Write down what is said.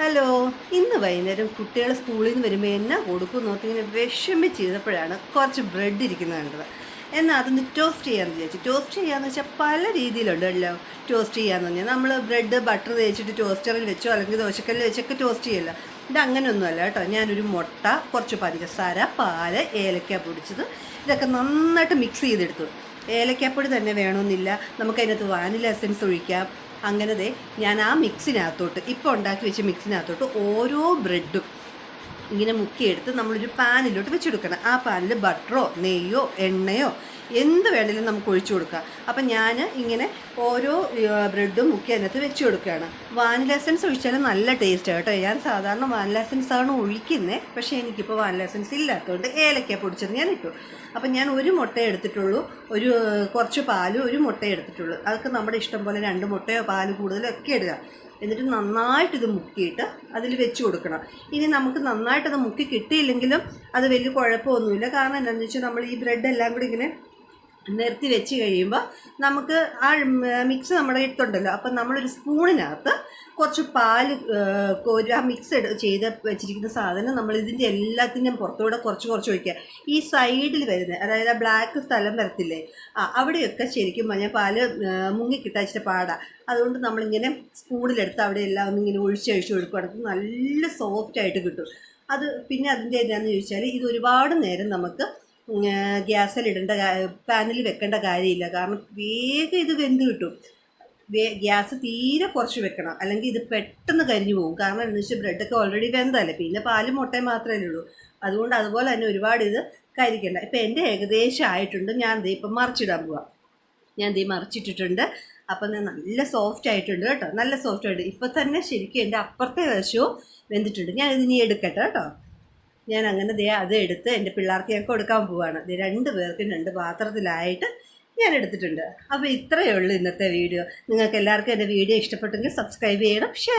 Hello ഇന്ന് വൈകുന്നേരം കുട്ടികൾ സ്കൂളിൽ നിന്ന് വരുമ്പോൾ എന്നാ കൊടുക്കും നോക്കി ഇങ്ങനെ വിഷമിച്ച് ചെയ്തപ്പോഴാണ് കുറച്ച് ബ്രെഡ് ഇരിക്കുന്നത് കണ്ടത്. എന്നാൽ അതൊന്ന് ടോസ്റ്റ് ചെയ്യാമെന്ന് വിചാരിച്ചു. ടോസ്റ്റ് ചെയ്യാന്ന് വെച്ചാൽ പല രീതിയിലുണ്ടല്ലോ ടോസ്റ്റ് ചെയ്യാന്ന് പറഞ്ഞാൽ നമ്മൾ ബ്രെഡ് ബട്ടർ തേച്ചിട്ട് ടോസ്റ്ററിൽ വെച്ചോ അല്ലെങ്കിൽ ദോശക്കല്ലിൽ വെച്ചൊക്കെ ടോസ്റ്റ് ചെയ്യല്ലോ. ഇത് അങ്ങനെയൊന്നുമല്ല കേട്ടോ. ഞാനൊരു മുട്ട കുറച്ച് പഞ്ചസാര പാൽ ഏലക്ക പൊടിച്ചത്. ഇതൊക്കെ നന്നായിട്ട് മിക്സ് ചെയ്തെടുത്തു. ഏലക്കാപ്പൊടി തന്നെ വേണമെന്നില്ല നമുക്കതിനകത്ത് വാനില എസൻസ് ഒഴിക്കാം. അങ്ങനെ ദേ ഞാൻ ആ മിക്സിനകത്തോട്ട് ഇപ്പോൾ ഉണ്ടാക്കി വെച്ച മിക്സിനകത്തോട്ട് ഓരോ ബ്രെഡും ഇങ്ങനെ മുക്കിയെടുത്ത് നമ്മളൊരു പാനിലോട്ട് വെച്ചെടുക്കണം. ആ പാനിൽ ബട്ടറോ നെയ്യോ എണ്ണയോ എന്ത് വേണമെങ്കിലും നമുക്ക് ഒഴിച്ചു കൊടുക്കാം. അപ്പം ഞാൻ ഇങ്ങനെ ഓരോ ബ്രെഡും മുക്കി അതിനകത്ത് വെച്ച് കൊടുക്കുകയാണ്. വാനില എസൻസ് ഒഴിച്ചാൽ നല്ല ടേസ്റ്റ് കേട്ടോ. ഞാൻ സാധാരണ വാനില എസൻസ് ആണ് ഒഴിക്കുന്നത് പക്ഷേ എനിക്കിപ്പോൾ വാനില എസൻസ് ഇല്ലാത്തതുകൊണ്ട് ഏലക്ക പൊടിച്ചത് ഞാൻ ഇട്ടു. അപ്പം ഞാൻ ഒരു മുട്ട എടുത്തിട്ടുള്ളൂ. ഒരു കുറച്ച് പാലും ഒരു മുട്ട എടുത്തിട്ടുള്ളൂ. അതൊക്കെ നമ്മുടെ ഇഷ്ടം പോലെ രണ്ട് മുട്ടയോ പാൽ കൂടുതലോ ഒക്കെ ഇടുക. എന്നിട്ട് നന്നായിട്ട് ഇത് മുക്കിയിട്ട് അതിൽ വെച്ച് കൊടുക്കണം. ഇനി നമുക്ക് നന്നായിട്ട് മുക്കി കിട്ടിയില്ലെങ്കിലും അത് വലിയ കുഴപ്പമൊന്നുമില്ല. കാരണം എന്താണെന്ന് വെച്ചാൽ നമ്മൾ ഈ ബ്രെഡ് എല്ലാം കൂടി ഇങ്ങനെ നിരത്തി വെച്ച് കഴിയുമ്പോൾ നമുക്ക് ആ മിക്സ് നമ്മുടെ അടുത്തുണ്ടല്ലോ. അപ്പം നമ്മളൊരു സ്പൂണിനകത്ത് കുറച്ച് പാൽ കോരി ആ മിക്സ് എടു ചെയ്ത് വെച്ചിരിക്കുന്ന സാധനം നമ്മൾ ഇതിന്റെ എല്ലാത്തിന്റെയും പുറത്തൂടെ കുറച്ച് കുറച്ച് ഒഴിക്കുക. ഈ സൈഡിൽ വരുന്ന അതായത് ആ ബ്ലാക്ക് സ്ഥലം വരത്തില്ലേ ആ അവിടെയൊക്കെ ശരിക്കും പറഞ്ഞാൽ പാൽ മുങ്ങിക്കിട്ടാച്ചിട്ട് മുങ്ങി കിട്ടാച്ചിട്ട് പാടാ. അതുകൊണ്ട് നമ്മളിങ്ങനെ സ്പൂണിലെടുത്ത് അവിടെ എല്ലാം ഇങ്ങനെ ഒഴിച്ച് ഒഴിച്ച് ഒഴുക്കുകയാണെങ്കിൽ നല്ല സോഫ്റ്റായിട്ട് കിട്ടും. അത് പിന്നെ അതിന്റെ എന്താണെന്ന് ചോദിച്ചാൽ ഇത് ഒരുപാട് നേരം നമുക്ക് ഗ്യാസിൽ ഇടേണ്ട പാനിൽ വെക്കേണ്ട കാര്യമില്ല. കാരണം വേഗം ഇത് വെന്ത് കിട്ടും. വേ ഗ്യാസ് തീരെ കുറച്ച് വെക്കണം. അല്ലെങ്കിൽ ഇത് പെട്ടെന്ന് കരിഞ്ഞു പോകും. കാരണം എന്താണെന്ന് വെച്ചാൽ ബ്രെഡൊക്കെ ഓൾറെഡി വെന്തല്ലേ പിന്നെ പാലും മുട്ടയും മാത്രമേ ഉള്ളൂ. അതുകൊണ്ട് അതുപോലെ തന്നെ ഒരുപാട് ഇത് കരിക്കണ്ട. ഇപ്പം എന്റെ ഏകദേശം ആയിട്ടുണ്ട്. ഞാൻ ദേ ഇപ്പം മറിച്ചിടാൻ പോവാം. ഞാൻ ദേ മറിച്ചിട്ടിട്ടുണ്ട്. അപ്പം നല്ല സോഫ്റ്റ് ആയിട്ടുണ്ട് കേട്ടോ. നല്ല സോഫ്റ്റ് ആയിട്ട് ഇപ്പം തന്നെ ശരിക്കും എന്റെ അപ്പുറത്തെ വശവും വെന്തിട്ടുണ്ട്. ഞാൻ ഇതിനി എടുക്കട്ടെ കേട്ടോ. ഞാൻ അങ്ങനെ ദേ അത് എടുത്ത് എന്റെ പിള്ളേർക്ക് ഞാൻ കൊടുക്കാൻ പോവാണ്. ദേ രണ്ട് പേർക്കും രണ്ട് പാത്രത്തിലായിട്ട് ഞാൻ എടുത്തിട്ടുണ്ട്. അപ്പോൾ ഇത്രയേ ഉള്ളൂ ഇന്നത്തെ വീഡിയോ. നിങ്ങൾക്ക് എല്ലാവർക്കും എന്റെ വീഡിയോ ഇഷ്ടപ്പെട്ടെങ്കിൽ സബ്സ്ക്രൈബ് ചെയ്യണം ഷെയർ